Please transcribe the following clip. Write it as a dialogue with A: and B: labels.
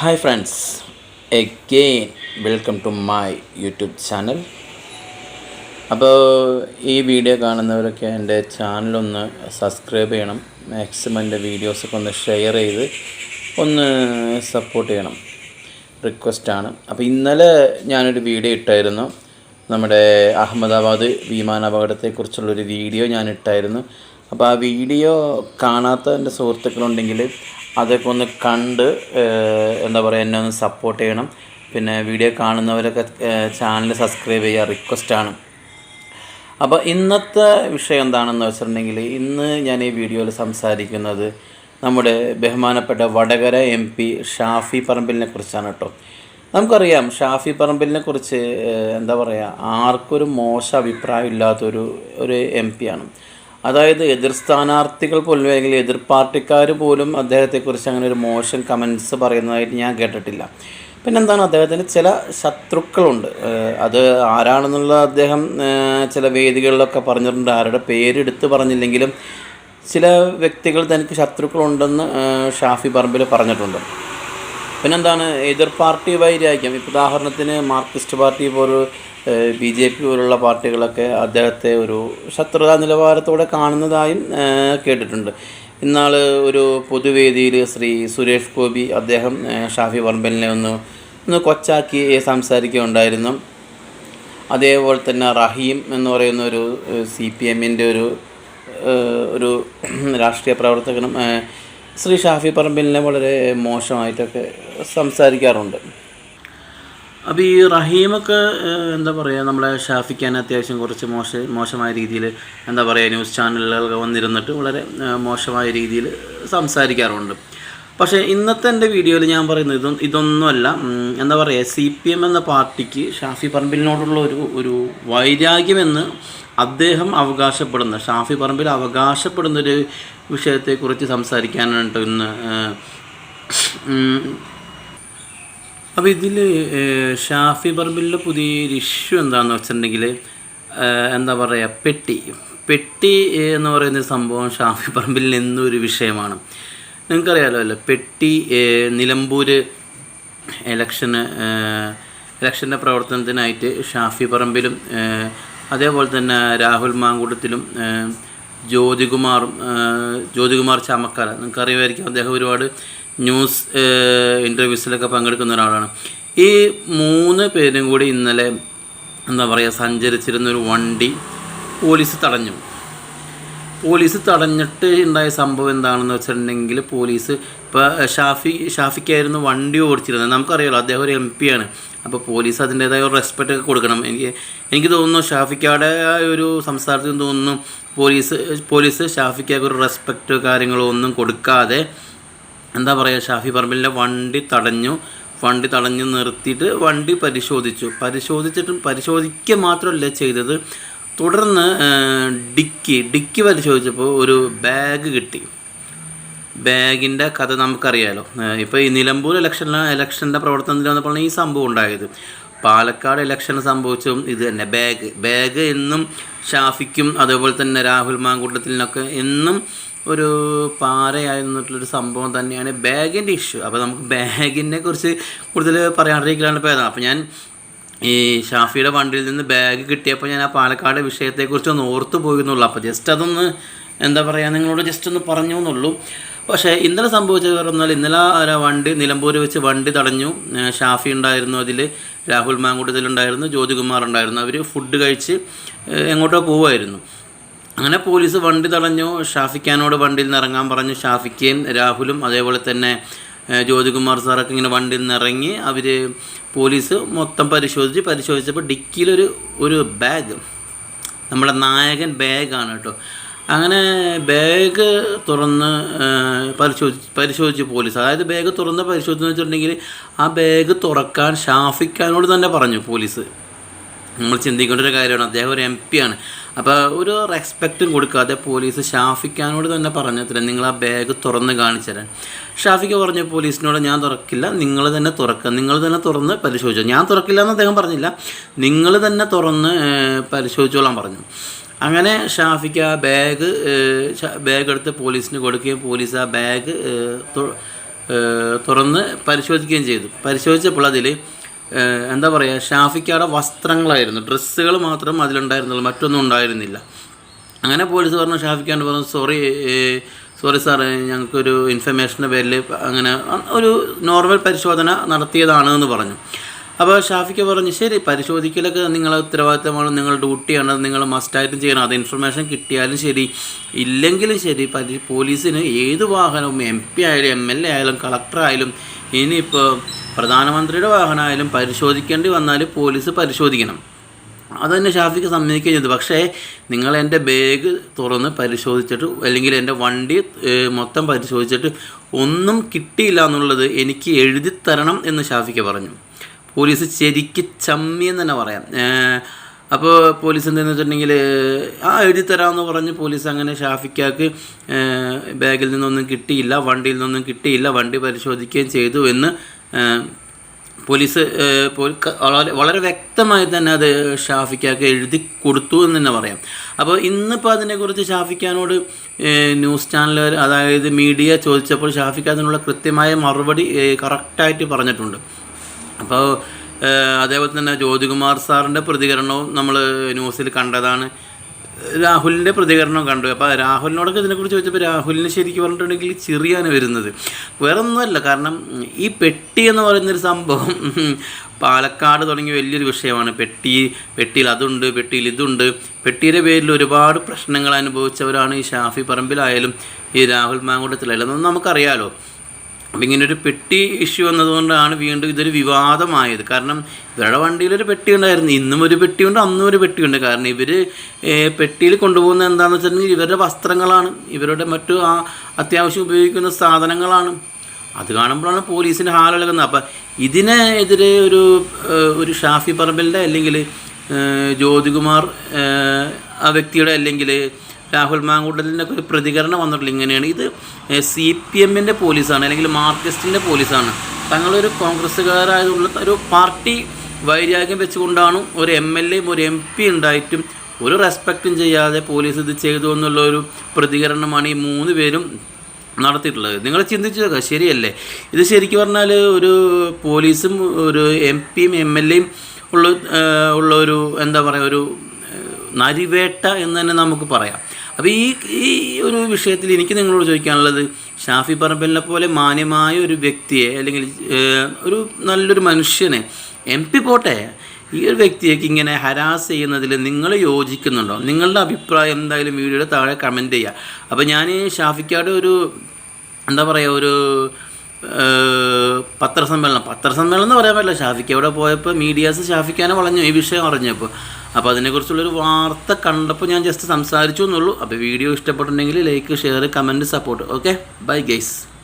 A: Hi friends again welcome to my YouTube channel അപ്പോൾ ഈ video കാണുന്നവരൊക്കെ എന്റെ ചാനലൊന്ന് സബ്സ്ക്രൈബ് ചെയ്യണം. മാക്സിമം എന്റെ വീഡിയോസൊക്കെ ഒന്ന് ഷെയർ ചെയ്ത് ഒന്ന് സപ്പോർട്ട് ചെയ്യണം. റിക്വസ്റ്റാണ് അപ്പോൾ ഇന്നലെ ഞാനൊരു വീഡിയോ ഇട്ടായിരുന്നു. നമ്മുടെ അഹമ്മദാബാദ് വിമാനാപകടത്തെക്കുറിച്ചുള്ളൊരു വീഡിയോ ഞാൻ ഇട്ടായിരുന്നു അപ്പോൾ ആ വീഡിയോ കാണാത്ത എന്റെ സുഹൃത്തുക്കളുണ്ടെങ്കിൽ അതൊക്കെ ഒന്ന് കണ്ട് എന്താ പറയുക എന്നെ ഒന്ന് സപ്പോർട്ട് ചെയ്യണം. പിന്നെ വീഡിയോ കാണുന്നവരൊക്കെ ചാനൽ സബ്സ്ക്രൈബ് ചെയ്യുക റിക്വസ്റ്റാണ് അപ്പോൾ ഇന്നത്തെ വിഷയം എന്താണെന്ന് വെച്ചിട്ടുണ്ടെങ്കിൽ ഇന്ന് ഞാൻ ഈ വീഡിയോയിൽ സംസാരിക്കുന്നത് നമ്മുടെ ബഹുമാനപ്പെട്ട വടകര എം പി ഷാഫി പറമ്പിലിനെ കുറിച്ചാണ് കേട്ടോ നമുക്കറിയാം ഷാഫി പറമ്പിലിനെ കുറിച്ച് എന്താ പറയുക ആർക്കൊരു മോശം അഭിപ്രായം ഇല്ലാത്തൊരു ഒരു എം പി ആണ്. അതായത് എതിർ സ്ഥാനാർത്ഥികൾ പോലും അല്ലെങ്കിൽ എതിർ പാർട്ടിക്കാർ പോലും അദ്ദേഹത്തെക്കുറിച്ച് അങ്ങനെ ഒരു മോശം കമൻസ് പറയുന്നതായിട്ട് ഞാൻ കേട്ടിട്ടില്ല. പിന്നെന്താണ്? അദ്ദേഹത്തിന് ചില ശത്രുക്കളുണ്ട്. അത് ആരാണെന്നുള്ള അദ്ദേഹം ചില വേദികളിലൊക്കെ പറഞ്ഞിട്ടുണ്ട്. ആരുടെ പേരെടുത്ത് പറഞ്ഞില്ലെങ്കിലും ചില വ്യക്തികൾ തനിക്ക് ശത്രുക്കളുണ്ടെന്ന് ഷാഫി പറമ്പിൽ പറഞ്ഞിട്ടുണ്ട്. പിന്നെന്താണ്? എതിർ പാർട്ടി വൈരാഗ്യം. ഉദാഹരണത്തിന് മാർക്സിസ്റ്റ് പാർട്ടി പോലൊരു ബി ജെ പി പോലുള്ള പാർട്ടികളൊക്കെ അദ്ദേഹത്തെ ഒരു ശത്രുതാ നിലവാരത്തോടെ കാണുന്നതായും കേട്ടിട്ടുണ്ട്. ഇന്നാൾ ഒരു പൊതുവേദിയിൽ ശ്രീ സുരേഷ് ഗോപി അദ്ദേഹം ഷാഫി പറമ്പലിനെ ഒന്ന് ഒന്ന് കൊച്ചാക്കി സംസാരിക്കുകയുണ്ടായിരുന്നു. അതേപോലെ തന്നെ റഹീം എന്ന് പറയുന്ന ഒരു സി പി എമ്മിന്റെ ഒരു ഒരു രാഷ്ട്രീയ പ്രവർത്തകനും ശ്രീ ഷാഫി പറമ്പിലിനെ വളരെ മോശമായിട്ടൊക്കെ സംസാരിക്കാറുണ്ട്. അപ്പോൾ ഈ റഹീമൊക്കെ എന്താ പറയുക നമ്മളെ ഷാഫിക്കാൻ അത്യാവശ്യം കുറച്ച് മോശ മോശമായ രീതിയിൽ എന്താ പറയുക ന്യൂസ് ചാനലുകളൊക്കെ വന്നിരുന്നിട്ട് വളരെ മോശമായ രീതിയിൽ സംസാരിക്കാറുണ്ട്. പക്ഷേ ഇന്നത്തെ എന്റെ വീഡിയോയിൽ ഞാൻ പറയുന്നത് ഇതൊന്നും ഇതൊന്നുമല്ല. എന്താ പറയുക സി പി എം എന്ന പാർട്ടിക്ക് ഷാഫി പറമ്പിലിനോടുള്ള ഒരു ഒരു വൈരാഗ്യമെന്ന് അദ്ദേഹം അവകാശപ്പെടുന്ന. ഷാഫി പറമ്പിൽ അവകാശപ്പെടുന്നൊരു വിഷയത്തെക്കുറിച്ച് സംസാരിക്കാനായിട്ട് ഇന്ന് അപ്പോൾ ഇതിൽ ഷാഫി പറമ്പിലെ പുതിയൊരു ഇഷ്യൂ എന്താണെന്ന് വെച്ചിട്ടുണ്ടെങ്കിൽ എന്താ പറയുക പെട്ടി. പെട്ടി എന്ന് പറയുന്ന സംഭവം ഷാഫി പറമ്പിൽ നിന്നൊരു വിഷയമാണ്. നിങ്ങൾക്കറിയാലോ അല്ലേ പെട്ടി നിലമ്പൂർ ഇലക്ഷന് ഇലക്ഷന്റെ പ്രവർത്തനത്തിനായിട്ട് ഷാഫി പറമ്പിലും അതേപോലെ തന്നെ രാഹുൽ മാങ്കൂട്ടത്തിലും ജ്യോതികുമാറും ജ്യോതികുമാർ ചാമക്കാല. നിങ്ങൾക്കറിയുമായിരിക്കും അദ്ദേഹം ഒരുപാട് ന്യൂസ് ഇന്റർവ്യൂസിലൊക്കെ പങ്കെടുക്കുന്ന ഒരാളാണ്. ഈ മൂന്ന് പേരും കൂടി ഇന്നലെ എന്താ പറയുക സഞ്ചരിച്ചിരുന്നൊരു വണ്ടി പോലീസ് തടഞ്ഞു. പോലീസ് തടഞ്ഞിട്ട് ഉണ്ടായ സംഭവം എന്താണെന്ന് വെച്ചിട്ടുണ്ടെങ്കിൽ പോലീസ് ഇപ്പോൾ ഷാഫി ഷാഫിക്കായിരുന്നു വണ്ടി ഓടിച്ചിരുന്നത്. നമുക്കറിയാലോ അദ്ദേഹം ഒരു എം പി ആണ് അപ്പോൾ പോലീസ് അതിന്റേതായ ഒരു റെസ്പെക്റ്റ് ഒക്കെ കൊടുക്കണം. എനിക്ക് എനിക്ക് തോന്നുന്നു ഷാഫിക്കാടെ ഒരു സംസാരത്തിൽ തോന്നുന്നു പോലീസ് പോലീസ് ഷാഫിക്കാക്ക് ഒരു റെസ്പെക്റ്റ് കാര്യങ്ങളോ ഒന്നും കൊടുക്കാതെ എന്താ പറയുക ഷാഫി പറമ്പിലിന്റെ വണ്ടി തടഞ്ഞു വണ്ടി തടഞ്ഞു നിർത്തിയിട്ട് വണ്ടി പരിശോധിച്ചു. പരിശോധിച്ചിട്ടും പരിശോധിക്കുക മാത്രമല്ല ചെയ്തത്. തുടർന്ന് ഡിക്കി ഡിക്കി പരിശോധിച്ചപ്പോൾ ഒരു ബാഗ് കിട്ടി. ബാഗിന്റെ കഥ നമുക്കറിയാലോ. ഇപ്പോൾ ഈ നിലമ്പൂർ ഇലക്ഷനിലെ ഇലക്ഷന്റെ പ്രവർത്തനത്തിൽ വന്നപ്പോഴാണ് ഈ സംഭവം ഉണ്ടായത്. പാലക്കാട് ഇലക്ഷൻ സംഭവിച്ചതും ഇത് തന്നെ ബാഗ്. ബാഗ് എന്നും ഷാഫിക്കും അതേപോലെ തന്നെ രാഹുൽ മാങ്കൂട്ടത്തിനൊക്കെ എന്നും ഒരു പാരയായിരുന്നിട്ടുള്ളൊരു സംഭവം തന്നെയാണ് ബാഗിന്റെ ഇഷ്യൂ അപ്പോൾ നമുക്ക് ബാഗിനെ കുറിച്ച് കൂടുതൽ പറയാണ്ടിരിക്കലാണ് ഇപ്പോൾ അപ്പോൾ ഞാൻ ഈ ഷാഫിയുടെ വണ്ടിയിൽ നിന്ന് ബാഗ് കിട്ടിയപ്പോൾ ഞാൻ ആ പാലക്കാട് വിഷയത്തെക്കുറിച്ച് ഒന്ന് ഓർത്തു പോയിരുന്നുള്ളൂ. അപ്പോൾ ജസ്റ്റ് അതൊന്ന് എന്താ പറയുക നിങ്ങളോട് ജസ്റ്റ് ഒന്ന് പറഞ്ഞു എന്നുള്ളൂ. പക്ഷേ ഇന്നലെ സംഭവിച്ചത് പറഞ്ഞാൽ ഇന്നലെ ആ വണ്ടി നിലമ്പൂർ വെച്ച് വണ്ടി തടഞ്ഞു. ഷാഫി ഉണ്ടായിരുന്നു അതിൽ രാഹുൽ മാങ്കൂട്ടത്തിലുണ്ടായിരുന്നു ജ്യോതികുമാർ ഉണ്ടായിരുന്നു. അവർ ഫുഡ് കഴിച്ച് എങ്ങോട്ടോ പോവുമായിരുന്നു അങ്ങനെ പോലീസ് വണ്ടി തടഞ്ഞു. ഷാഫിക്കാനോട് വണ്ടിയിൽ നിന്ന് ഇറങ്ങാൻ പറഞ്ഞു. ഷാഫിക്കയും രാഹുലും അതേപോലെ തന്നെ ജ്യോതികുമാർ സാറൊക്കെ ഇങ്ങനെ വണ്ടിയിൽ നിന്ന് ഇറങ്ങി അവർ പോലീസ് മൊത്തം പരിശോധിച്ച് പരിശോധിച്ചപ്പോൾ ഡിക്കിയിലൊരു ഒരു ബാഗ് നമ്മുടെ നായകൻ ബാഗാണ് കേട്ടോ. അങ്ങനെ ബാഗ് തുറന്ന് പരിശോധിച്ച് പരിശോധിച്ച് പോലീസ്. അതായത് ബാഗ് തുറന്ന് പരിശോധിച്ചെന്ന് വെച്ചിട്ടുണ്ടെങ്കിൽ ആ ബാഗ് തുറക്കാൻ ഷാഫിക്കാനോട് തന്നെ പറഞ്ഞു പോലീസ്. നമ്മൾ ചിന്തിക്കേണ്ട ഒരു കാര്യമാണ്. അദ്ദേഹം ഒരു എം പി ആണ്. അപ്പോൾ ഒരു റെസ്പെക്റ്റും കൊടുക്കാതെ പോലീസ് ഷാഫിക്കാനോട് തന്നെ പറഞ്ഞത്ര നിങ്ങൾ ആ ബാഗ് തുറന്ന് കാണിച്ചു തരാൻ. ഷാഫിക്ക് പറഞ്ഞു പോലീസിനോട് ഞാൻ തുറക്കില്ല നിങ്ങൾ തന്നെ തുറക്കുക നിങ്ങൾ തന്നെ തുറന്ന് പരിശോധിച്ചു. ഞാൻ തുറക്കില്ല എന്ന് അദ്ദേഹം പറഞ്ഞില്ല നിങ്ങൾ തന്നെ തുറന്ന് പരിശോധിച്ചോളാൻ പറഞ്ഞു. അങ്ങനെ ഷാഫിക്ക് ആ ബാഗ് ബാഗ് എടുത്ത് പോലീസിന് കൊടുക്കുകയും പോലീസ് ആ ബാഗ് തുറന്ന് പരിശോധിക്കുകയും ചെയ്തു. പരിശോധിച്ചപ്പോൾ അതിൽ എന്താ പറയുക ഷാഫിക്കയുടെ വസ്ത്രങ്ങളായിരുന്നു. ഡ്രസ്സുകൾ മാത്രം അതിലുണ്ടായിരുന്നുള്ളൂ മറ്റൊന്നും ഉണ്ടായിരുന്നില്ല. അങ്ങനെ പോലീസ് പറഞ്ഞു ഷാഫിക്കാണ്ട് പറഞ്ഞു സോറി സോറി സാർ ഞങ്ങൾക്കൊരു ഇൻഫർമേഷന്റെ പേരിൽ അങ്ങനെ ഒരു നോർമൽ പരിശോധന നടത്തിയതാണ് എന്ന് പറഞ്ഞു. അപ്പോൾ ഷാഫിക്ക് പറഞ്ഞു ശരി പരിശോധിക്കലൊക്കെ നിങ്ങൾ ഉത്തരവാദിത്തമാണ് നിങ്ങളുടെ ഡ്യൂട്ടിയാണ് അത് നിങ്ങൾ മസ്റ്റായിട്ടും ചെയ്യണം. അത് ഇൻഫർമേഷൻ കിട്ടിയാലും ശരി. ഇല്ലെങ്കിലും ശരി പരി പോലീസിന് ഏത് വാഹനവും എം പി ആയാലും എം എൽ എ ആയാലും കളക്ടർ ആയാലും ഇനിയിപ്പോൾ പ്രധാനമന്ത്രിയുടെ വാഹനമായാലും പരിശോധിക്കേണ്ടി വന്നാൽ പോലീസ് പരിശോധിക്കണം. അതന്നെ ഷാഫിക്ക് സമ്മതിക്കുകയും ചെയ്തു. പക്ഷേ നിങ്ങൾ എന്റെ ബാഗ് തുറന്ന് പരിശോധിച്ചിട്ട് അല്ലെങ്കിൽ എന്റെ വണ്ടി മൊത്തം പരിശോധിച്ചിട്ട് ഒന്നും കിട്ടിയില്ല എന്നുള്ളത് എനിക്ക് എഴുതി തരണം എന്ന് ഷാഫിക്ക് പറഞ്ഞു. പോലീസ് ശരിക്ക് ചമ്മി എന്ന് തന്നെ പറയാം. അപ്പോൾ പോലീസ് എന്താണെന്ന് വെച്ചിട്ടുണ്ടെങ്കിൽ ആ എഴുതി തരാമെന്ന് പറഞ്ഞ് പോലീസ് അങ്ങനെ ഷാഫിക്കാക്ക് ബാഗിൽ നിന്നൊന്നും കിട്ടിയില്ല വണ്ടിയിൽ നിന്നൊന്നും കിട്ടിയില്ല വണ്ടി പരിശോധിക്കുകയും ചെയ്തു എന്ന് പോലീസ് വളരെ വളരെ വ്യക്തമായി തന്നെ അത് ഷാഫിക്കാക്ക് എഴുതി കൊടുത്തു എന്ന് തന്നെ പറയാം. അപ്പോൾ ഇന്നിപ്പോൾ അതിനെക്കുറിച്ച് ഷാഫിക്കാനോട് ന്യൂസ് ചാനലുകാർ അതായത് മീഡിയ ചോദിച്ചപ്പോൾ ഷാഫിക്ക് അതിനുള്ള കൃത്യമായ മറുപടി കറക്റ്റായിട്ട് പറഞ്ഞിട്ടുണ്ട്. അപ്പോൾ അതേപോലെ തന്നെ ജ്യോതികുമാർ സാറിന്റെ പ്രതികരണവും നമ്മൾ ന്യൂസിൽ കണ്ടതാണ്. രാഹുലിന്റെ പ്രതികരണം കണ്ടു. അപ്പോൾ രാഹുലിനോടൊക്കെ ഇതിനെക്കുറിച്ച് ചോദിച്ചപ്പോൾ രാഹുലിന് ശരിക്കും പറഞ്ഞിട്ടുണ്ടെങ്കിൽ ചിറിയാണ് വരുന്നത്. വേറെ ഒന്നുമല്ല കാരണം ഈ പെട്ടി എന്ന് പറയുന്നൊരു സംഭവം പാലക്കാട് തുടങ്ങിയ വലിയൊരു വിഷയമാണ്. പെട്ടി പെട്ടിയിൽ അതുണ്ട് പെട്ടിയിൽ ഇതുണ്ട്. പെട്ടിയുടെ പേരിൽ ഒരുപാട് പ്രശ്നങ്ങൾ അനുഭവിച്ചവരാണ് ഈ ഷാഫി പറമ്പിലായാലും ഈ രാഹുൽ മാങ്കൂട്ടത്തിലായാലും. നമുക്കറിയാലോ. അപ്പം ഇങ്ങനെ ഒരു പെട്ടി ഇഷ്യൂ വന്നതുകൊണ്ടാണ് വീണ്ടും ഇതൊരു വിവാദമായത്. കാരണം ഇവരുടെ വണ്ടിയിലൊരു പെട്ടി ഉണ്ടായിരുന്നു. ഇന്നും ഒരു പെട്ടിയുണ്ട് അന്നും ഒരു പെട്ടിയുണ്ട് കാരണം ഇവർ പെട്ടിയിൽ കൊണ്ടുപോകുന്നത് എന്താണെന്ന് വെച്ചിട്ടുണ്ടെങ്കിൽ ഇവരുടെ വസ്ത്രങ്ങളാണ്. ഇവരുടെ മറ്റു ആ അത്യാവശ്യം ഉപയോഗിക്കുന്ന സാധനങ്ങളാണ്. അത് കാണുമ്പോഴാണ് പോലീസിന്റെ ഹാലിളകുന്നത് അപ്പം ഇതിനെതിരെ ഒരു ഒരു ഷാഫി പറമ്പലിന്റെ അല്ലെങ്കിൽ ജ്യോതികുമാർ ആ വ്യക്തിയുടെ അല്ലെങ്കിൽ രാഹുൽ മാങ്കൂട്ടലിന്റെ ഒക്കെ ഒരു പ്രതികരണം വന്നിട്ടില്ല. ഇങ്ങനെയാണ്. ഇത് സി പി എമ്മിന്റെ പോലീസാണ് അല്ലെങ്കിൽ മാർക്സിസ്റ്റിന്റെ പോലീസാണ്. തങ്ങളൊരു കോൺഗ്രസ്സുകാരായതുള്ള ഒരു പാർട്ടി വൈരാഗ്യം വെച്ചുകൊണ്ടാണ് ഒരു എം എൽ എയും ഒരു എം പി ഉണ്ടായിട്ടും ഒരു റെസ്പെക്റ്റും ചെയ്യാതെ പോലീസ് ഇത് ചെയ്തു എന്നുള്ള ഒരു പ്രതികരണമാണ് ഈ മൂന്ന് പേരും നടത്തിയിട്ടുള്ളത്. നിങ്ങൾ ചിന്തിച്ചു നോക്കുക ശരിയല്ലേ? ഇത് ശരിക്കും പറഞ്ഞാൽ ഒരു പോലീസും ഒരു എം പിയും എം എൽ എയും ഉള്ള ഉള്ള ഒരു എന്താ പറയുക ഒരു നരിവേട്ട എന്ന് തന്നെ നമുക്ക് പറയാം. അപ്പോൾ ഈ ഈ ഒരു വിഷയത്തിൽ എനിക്ക് നിങ്ങളോട് ചോദിക്കാനുള്ളത് ഷാഫി പറമ്പലിനെ പോലെ മാന്യമായ ഒരു വ്യക്തിയെ അല്ലെങ്കിൽ ഒരു നല്ലൊരു മനുഷ്യനെ എം പി പോട്ടെ ഈ ഒരു വ്യക്തിയേക്ക് ഇങ്ങനെ ഹരാസ് ചെയ്യുന്നതിൽ നിങ്ങൾ യോജിക്കുന്നുണ്ടോ? നിങ്ങളുടെ അഭിപ്രായം എന്തായാലും വീഡിയോയുടെ താഴെ കമന്റ് ചെയ്യുക. അപ്പോൾ ഞാൻ ഷാഫിക്കാട് ഒരു എന്താ പറയുക ഒരു പത്രസമ്മേളനം. പത്രസമ്മേളനം എന്ന് പറയാൻ പറ്റില്ല. ഷാഫിക്ക് അവിടെ പോയപ്പോൾ മീഡിയാസ് ഷാഫിക്കാനെ വളഞ്ഞു ഈ വിഷയം അറിഞ്ഞപ്പോൾ അപ്പോൾ അതിനെക്കുറിച്ചുള്ളൊരു വാർത്ത കണ്ടപ്പോൾ ഞാൻ ജസ്റ്റ് സംസാരിച്ചു എന്നുള്ളൂ. അപ്പോൾ വീഡിയോ ഇഷ്ടപ്പെട്ടിട്ടുണ്ടെങ്കിൽ like share comment support okay bye guys